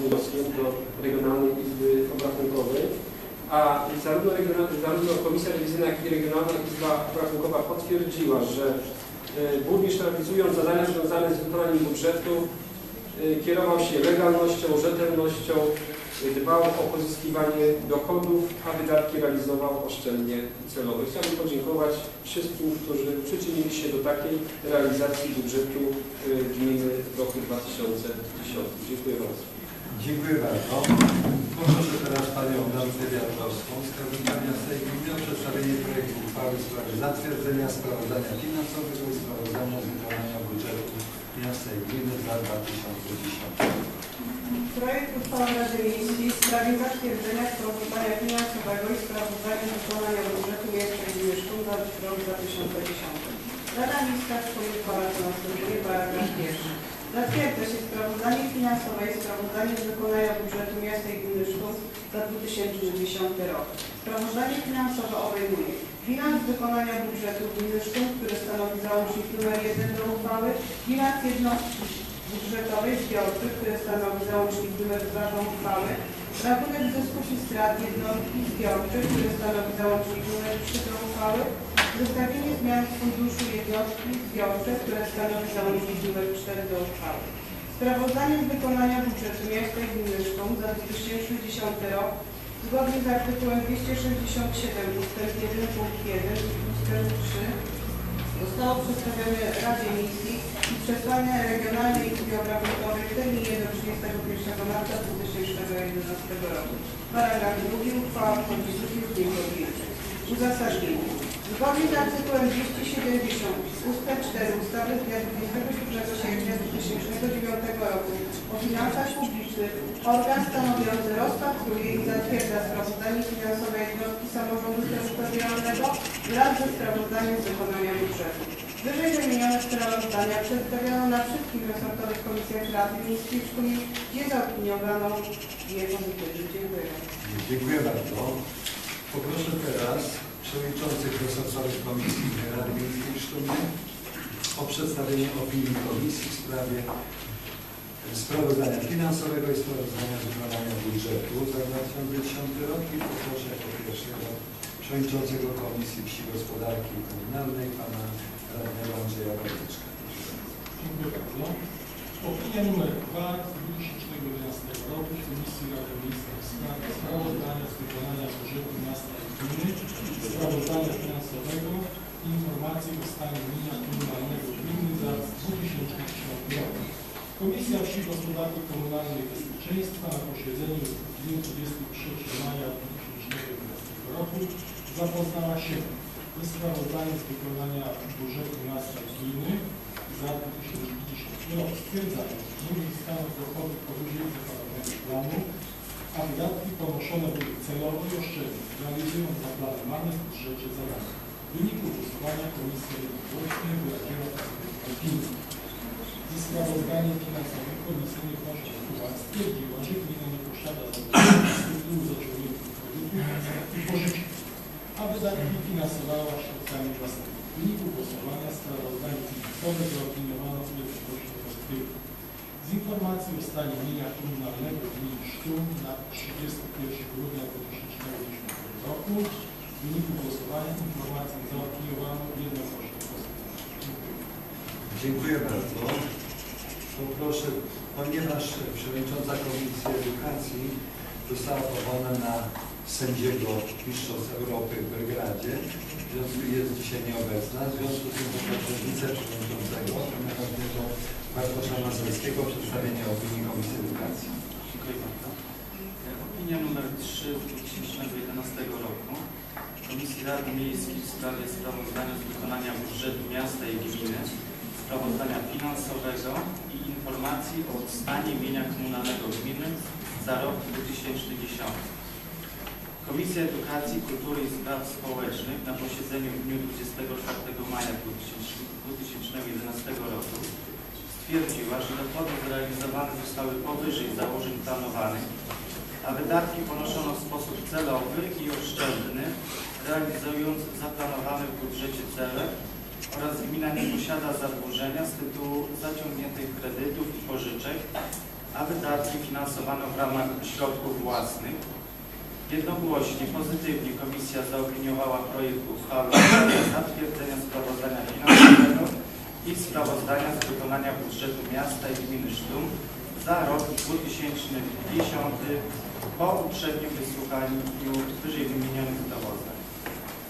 wnioskiem do Regionalnej Izby Obrachunkowej, a zarówno, zarówno Komisja Rewizyjna, jak i Regionalna Izba Obrachunkowa potwierdziła, że e, burmistrz realizując zadania związane z wykonaniem budżetu e, kierował się legalnością, rzetelnością, e, dbał o pozyskiwanie dochodów, a wydatki realizował oszczędnie i celowo. Chciałbym podziękować wszystkim, którzy przyczynili się do takiej realizacji budżetu gminy w roku 2010. Dziękuję bardzo. Dziękuję bardzo. Poproszę teraz Panią Danutę Wiatrowską z Skarbnika Sejmu o przedstawienie projektu uchwały w sprawie zatwierdzenia sprawozdania finansowego i sprawozdania z wykonania budżetu miasta i gminy za 2010. Projekt uchwały Rady Miejskiej w sprawie zatwierdzenia sprawozdania finansowego i sprawozdania z wykonania budżetu miasta i gminy Sztum za rok 2010. Rada Miejska przyjęła po następuje paragraf pierwszy. Zatwierdza się sprawozdanie finansowe i sprawozdanie z wykonania budżetu miasta i gminy Sztum za 2010 rok. Sprawozdanie finansowe obejmuje bilans wykonania budżetu gminy Sztum, który stanowi załącznik nr 1 do uchwały, bilans jednostki budżetowej zbiorczej, które stanowi załącznik nr 2 do uchwały, rachunek zysków i strat jednostki zbiorczej, który stanowi załącznik nr 3 do uchwały, zestawienie zmian w funduszu jednostki zbiorczej, które stanowi załącznik nr 4 do uchwały. Sprawozdanie z wykonania budżetu miasta i gminy Sztum za 2010 rok zgodnie z artykułem 267 ust. 1 punkt 1 i ust. 3 zostało przedstawione Radzie Miejskiej i przesłane Regionalnej Izbie Obrachunkowej w terminie do 31 marca 2011 roku. Paragraf drugi uchwała wchodzi w życie z dniem podjęcia. Uzasadnienie. Zgodnie z artykułem 270 ust. 4 ustawy z dnia 27 sierpnia 2009 roku o finansach publicznych organ stanowiący rozpatruje i zatwierdza sprawozdanie finansowe jednostki samorządu terytorialnego wraz ze sprawozdaniem z wykonania budżetu. Wyżej wymienione sprawozdania przedstawiono na wszystkich resortowych komisjach Rady Miejskiej Sztumie, gdzie zaopiniowano je pozytywnie. Dziękuję. Dziękuję bardzo. Poproszę teraz przewodniczących resortowych komisji Rady Miejskiej w Sztumie o przedstawienie opinii komisji w sprawie sprawozdania finansowego i sprawozdania wykonania budżetu za 2010 rok i poproszę jako pierwszego przewodniczącego Komisji Wsi Gospodarki Komunalnej pana radnego Andrzeja Wojcieszka. Dziękuję bardzo. Opinia numer 2 z 2011 roku Komisji Rady Miejskiej w sprawie sprawozdania z wykonania budżetu i sprawozdania finansowego informacji o stanie mienia komunalnego gminy za 2010 rok. Komisja Wsi Gospodarki Komunalnej i Bezpieczeństwa na posiedzeniu w dniu 23 maja 2011 roku zapoznała się ze sprawozdaniem z wykonania budżetu miasta gminy za 2010 rok, stwierdzając, że uzyskano dochodów powyżej zaplanowanego planu, a wydatki ponoszone były celowo i oszczędnie, realizując zaplanowane w budżecie zadania. W wyniku głosowania Komisja Jednogłośnie wyraziła opinię. Ze sprawozdaniem finansowym Komisja nie wnosi uwag, stwierdziła, że gmina nie posiada zasobów z tytułu zaciągniętych kredytów i pożyczek, a wydatki finansowała środkami własnymi. W wyniku głosowania sprawozdanie finansowe zaopiniowano jednogłośnie pozytywnie. Z informacji o stanie mienia komunalnego gminy Sztum na 31 grudnia 2010 roku w wyniku głosowania informację zaopiniowano jednogłośnie. Dziękuję. Bardzo. Poproszę, ponieważ przewodnicząca Komisji Edukacji została powołana na sędziego Mistrzostw Europy w Belgradzie, w związku jest dzisiaj nieobecna, w związku z tym poproszę wiceprzewodniczącego, pana Bartosza Mazurskiego o przedstawienie opinii Komisji Edukacji. Dziękuję bardzo. Opinia numer 3 z 2011 roku Komisji Rady Miejskiej w sprawie sprawozdania z wykonania budżetu miasta i gminy, sprawozdania finansowego i informacji o stanie mienia komunalnego gminy za rok 2010. Komisja Edukacji, Kultury i Spraw Społecznych na posiedzeniu w dniu 24 maja 2011 roku stwierdziła, że dochody zrealizowane zostały powyżej założeń planowanych, a wydatki ponoszono w sposób celowy i oszczędny, realizując zaplanowane w budżecie cele oraz gmina nie posiada zadłużenia z tytułu zaciągniętych kredytów i pożyczek, a wydatki finansowane w ramach środków własnych. Jednogłośnie pozytywnie komisja zaopiniowała projekt uchwały zatwierdzenia sprawozdania finansowego i sprawozdania z wykonania budżetu miasta i gminy Sztum za rok 2010 po uprzednim wysłuchaniu wyżej wymienionych sprawozdań.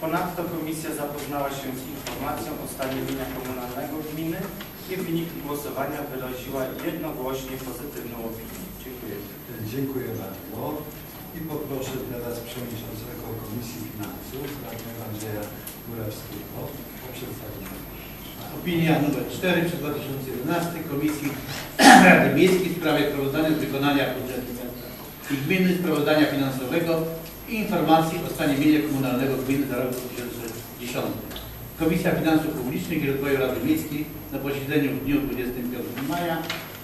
Ponadto komisja zapoznała się z informacją o stanie mienia komunalnego gminy i w wyniku głosowania wyraziła jednogłośnie pozytywną opinię. Dziękuję. Dziękuję bardzo. I poproszę teraz przewodniczącego Komisji Finansów, radnego Andrzeja Górewskiego o przedstawienie. Opinia nr 4 przez 2011 Komisji Rady Miejskiej w sprawie sprawozdania z wykonania budżetu i gminy, sprawozdania finansowego i informacji o stanie mienia komunalnego gminy za rok 2010. Komisja Finansów Publicznych i Rozwoju Rady Miejskiej na posiedzeniu w dniu 25 maja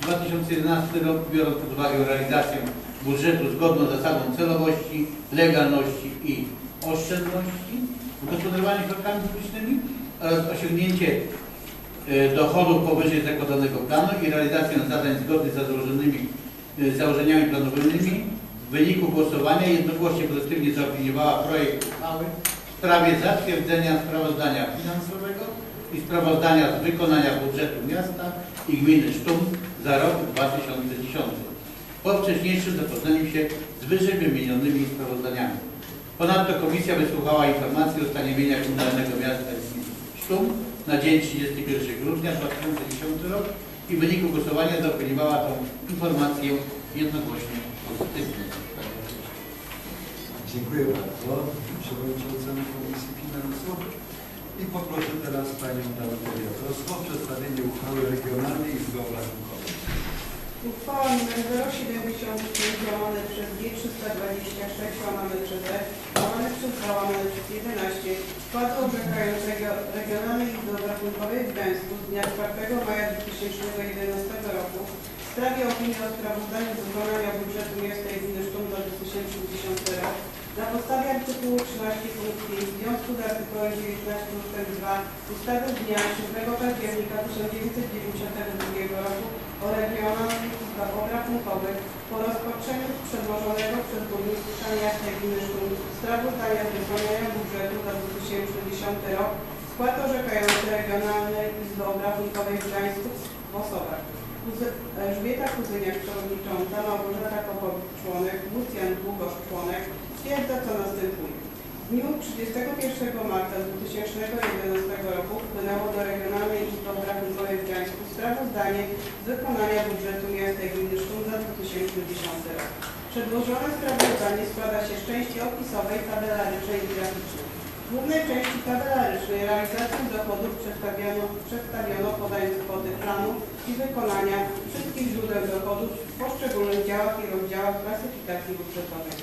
2011 roku, biorąc pod uwagę realizację budżetu zgodną z zasadą celowości, legalności i oszczędności w gospodarowaniu środkami publicznymi oraz osiągnięcie dochodów powyżej zakładanego planu i realizację zadań zgodnych z założonymi e, założeniami planowymi. W wyniku głosowania jednogłośnie pozytywnie zaopiniowała projekt uchwały w sprawie zatwierdzenia sprawozdania finansowego i sprawozdania z wykonania budżetu miasta i gminy Sztum za rok 2010 po wcześniejszym zapoznaniu się z wyżej wymienionymi sprawozdaniami. Ponadto komisja wysłuchała informacji o stanie mienia komunalnego miasta Sztum na dzień 31 grudnia 2010 rok i w wyniku głosowania zaopiniowała tą informację jednogłośnie pozytywnie. Dziękuję bardzo przewodniczącemu Komisji Finansów. I poproszę teraz panią Danutę Wiatrowską o przedstawienie uchwały Regionalnej Izby Obrachunkowej. Uchwała nr 075 łamane przez G 326 łamane przez E łamane przez 2 łamane przez 11 składu orzekającego Regionalnej Izby Obrachunkowej w Gdańsku z dnia 4 maja 2011 roku w sprawie opinii o sprawozdaniu wykonania budżetu miasta gminy Sztum za 2010 rok na podstawie artykułu 13 punkt 5 w związku z artykułem 19 ust. 2 ustawy z dnia 7 października 1992 roku o regionalnych izbach obrachunkowych po rozpatrzeniu przedłożonego przez burmistrza miasta gminy Sztum sprawozdania z wykonania budżetu za 2010 rok skład orzekający Regionalnej Izby Obrachunkowej w Gdańsku w osobach Elżbieta Kuzyniak, przewodnicząca, Małgorzata Kopowicz, członek, Lucjan Długosz, członek, stwierdza co następuje. W dniu 31 marca 2011 roku wpłynęło do Regionalnej Izby Obrachunkowej w Gdańsku sprawozdanie z wykonania budżetu miasta i gminy Sztum za 2010 rok. Przedłożone sprawozdanie składa się z części opisowej, tabelarycznej i graficznej. W głównej części tabelarycznej realizację dochodów przedstawiono, przedstawiono podając kwoty planu i wykonania wszystkich źródeł dochodów w poszczególnych działach i rozdziałach klasyfikacji budżetowej.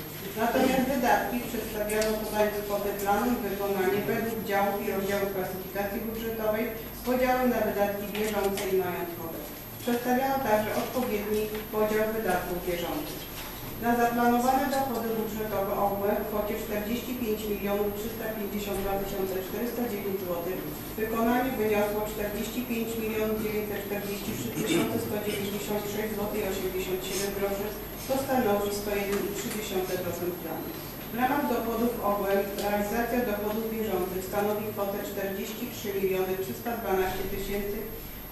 Natomiast wydatki przedstawiono podając kwoty planu i wykonanie według działów i rozdziałów klasyfikacji budżetowej z podziałem na wydatki bieżące i majątkowe. Przedstawiono także odpowiedni podział wydatków bieżących. Na zaplanowane dochody budżetowe ogóle w kwocie 45 milionów 352 409 zł. Wykonanie wyniosło 45 milionów 943 196 zł 87 groszy, to stanowi 101,3% planu. W ramach dochodów ogółem realizacja dochodów bieżących stanowi kwotę 43 miliony 312 tysięcy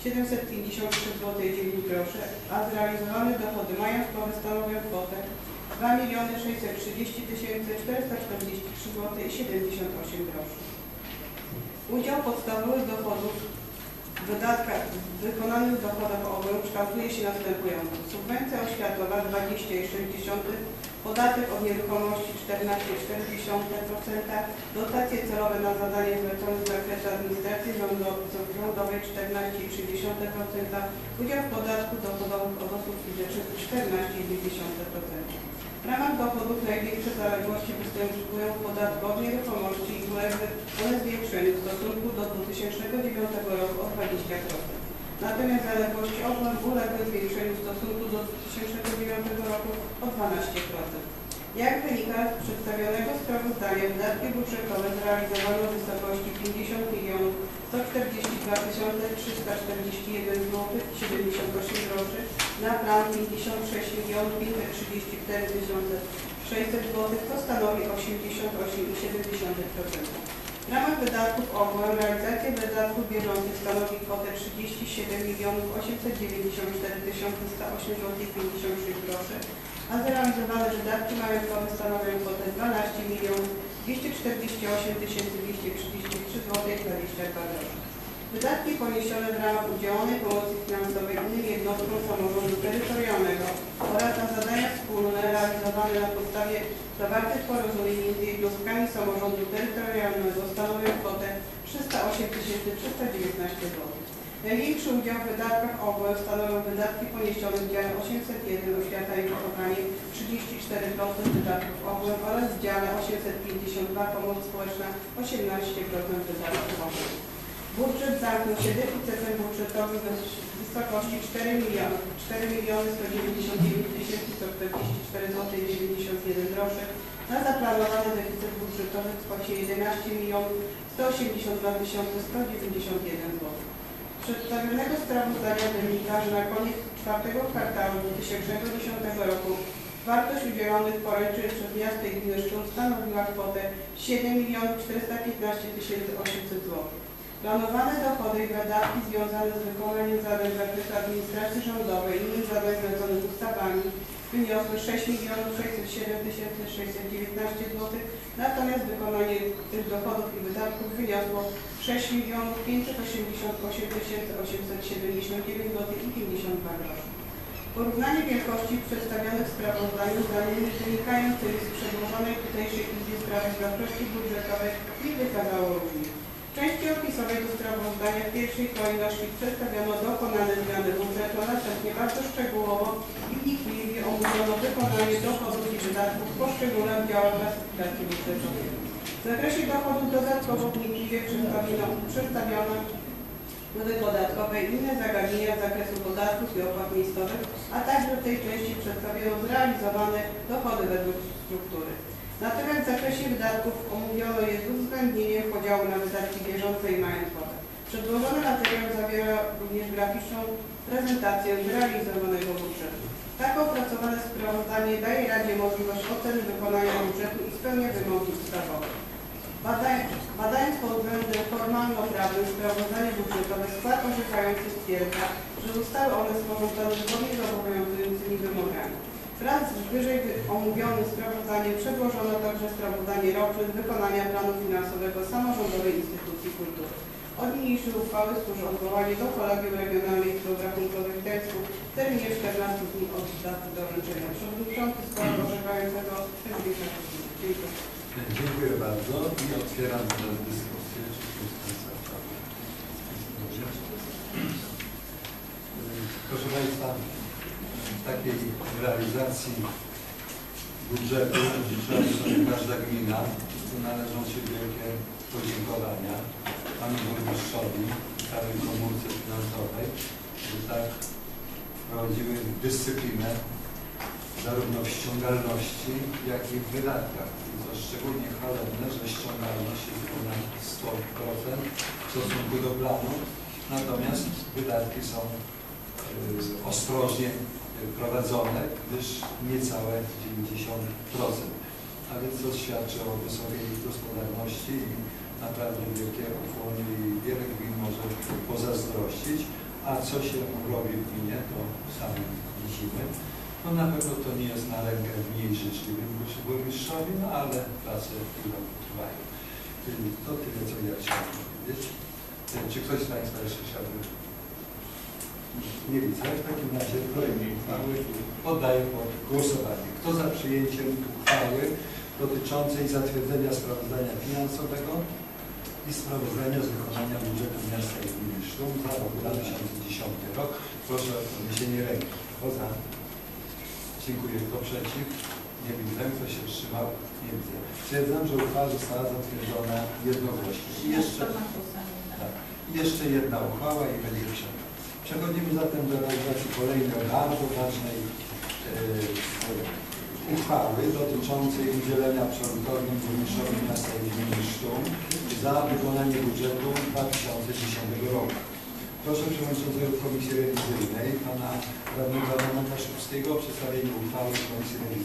753 zł 9 groszy, a zrealizowane dochody majątkowe stanowią kwotę 2 miliony 630 tysięcy 443 zł i 78 groszy. Udział podstawowych dochodów w wydatkach w wykonanych dochodach ogółem kształtuje się następująco. Subwencja oświatowa 20,6%, podatek od nieruchomości 14,4%, dotacje celowe na zadania zlecone z zakresu administracji rządo- rządowej 14,3%, udział w podatku dochodowym od osób fizycznych 14,2%. W ramach dochodów największe zaległości występują w podatku od nieruchomości i uległy one zwiększeniu w stosunku do 2009 roku o 20%. Natomiast zaległości ogółem uległy zwiększeniu w stosunku do 2009 roku o 12%. Jak wynika z przedstawionego sprawozdania, wydatki budżetowe zrealizowano w wysokości 50 milionów 142 341 zł 78 groszy na plan 56 534 600 zł, to stanowi 88,7%. W ramach wydatków ogółem realizacja wydatków bieżących stanowi kwotę 37 894 108 zł 56 groszy, a zrealizowane wydatki majątkowe stanowią kwotę 12 248 233 zł 22 groszy. Wydatki poniesione w ramach udzielonej pomocy finansowej innym jednostkom samorządu terytorialnego oraz na zadania wspólne realizowane na podstawie zawartych porozumień między jednostkami samorządu terytorialnego stanowią kwotę 308 319 zł. Największy udział w wydatkach ogółem stanowią wydatki poniesione w dziale 801 Oświata i wychowanie 34% wydatków ogółem oraz w dziale 852 Pomoc społeczna 18% wydatków ogółem. Budżet zamknął się deficytem budżetowym w wysokości 4 miliony 4 miliony 199 144 zł 91 groszy na zaplanowany deficyt budżetowy w kwocie 11 milionów 182 191 zł. Przedstawionego sprawozdania wynika, że na koniec czwartego kwartału 2010 roku wartość udzielonych poręczeń przez miasto i gminę Sztum stanowiła kwotę 7 415 800 zł. Planowane dochody i wydatki związane z wykonaniem zadań w zakresie administracji rządowej i innych zadań związanych z ustawami wyniosły 6 607 619 zł, natomiast wykonanie tych dochodów i wydatków wyniosło 6 588 879 zł i 52 groszy. Porównanie wielkości przedstawionych w sprawozdaniu z danymi wynikającymi z przedłożonej tutejszej Izbie Sprawy Zawrości Budżetowej nie wykazało różnic. Części opisowej do sprawozdania w pierwszej kolejności przedstawiono dokonane zmiany budżetu, a następnie bardzo szczegółowo i wnikliwie omówiono wykonanie dochodów i wydatków w poszczególnych działach klasyfikacji budżetowej. W zakresie dochodów dodatkowo wnikliwie przedstawiono, przedstawiono nowe podatkowe i inne zagadnienia z zakresu podatków i opłat miejscowych, a także w tej części przedstawiono zrealizowane dochody według struktury. Natomiast w zakresie wydatków omówiono je z uwzględnieniem podziału na wydatki bieżące i majątkowe. Przedłożony materiał zawiera również graficzną prezentację zrealizowanego budżetu. Tak opracowane sprawozdanie daje Radzie możliwość oceny wykonania budżetu i spełnia wymogi ustawowe. Badając, badając pod względem formalno-prawnym sprawozdanie budżetowe, skład orzekający stwierdza, że zostały one sporządzone zgodnie z obowiązującymi wymogami. Wraz z wyżej omówionym sprawozdaniem przedłożono także sprawozdanie roczne z wykonania planu finansowego samorządowej instytucji kultury. Od niniejszej uchwały służy odwołanie do Kolegium Regionalnej Izby Rachunkowych Telsku w terminie 14 dni od daty doręczenia. Przewodniczący składu orzekającego Kuznicka. Dziękuję. Dziękuję bardzo i otwieram tę dyskusję. Proszę Państwa, takiej realizacji budżetu życzę sobie każda gmina, tu należą się wielkie podziękowania Panu Burmistrzowi całej komórce finansowej, że tak wprowadziły dyscyplinę zarówno w ściągalności, jak i w wydatkach. To szczególnie chwalebne, że ściągalność jest ponad 100% w stosunku do planu, natomiast wydatki są y, ostrożnie prowadzone, gdyż niecałe 90%. A więc to świadczy o wysokiej gospodarności i naprawdę wielkie ukłony i wiele gmin może pozazdrościć. A co się robi w gminie, to sami widzimy. No na pewno to nie jest na rękę mniej życzliwym burmistrzowi, no ale prace chwilą trwają. To tyle, co ja chciałem powiedzieć. Czy ktoś z Państwa jeszcze chciałby? Nie widzę. W takim razie projekt uchwały poddaję pod głosowanie. Kto za przyjęciem uchwały dotyczącej zatwierdzenia sprawozdania finansowego i sprawozdania z wykonania budżetu miasta i gminy Sztum za rok 2010 rok. Proszę o podniesienie ręki. Kto za? Dziękuję. Kto przeciw? Nie widzę. Kto się wstrzymał? Nie widzę. Stwierdzam, że uchwała została zatwierdzona jednogłośnie. I jeszcze, tak, jeszcze jedna uchwała i będzie przerwa. Przechodzimy zatem do realizacji kolejnej bardzo ważnej e, uchwały dotyczącej udzielenia przelotowi burmistrzowi miasta gminy Sztum za wykonanie budżetu 2010 roku. Proszę Przewodniczącego Komisji Rewizyjnej, Pana Radnego Adama Kaszubskiego o przedstawienie uchwały Komisji Rewizyjnej.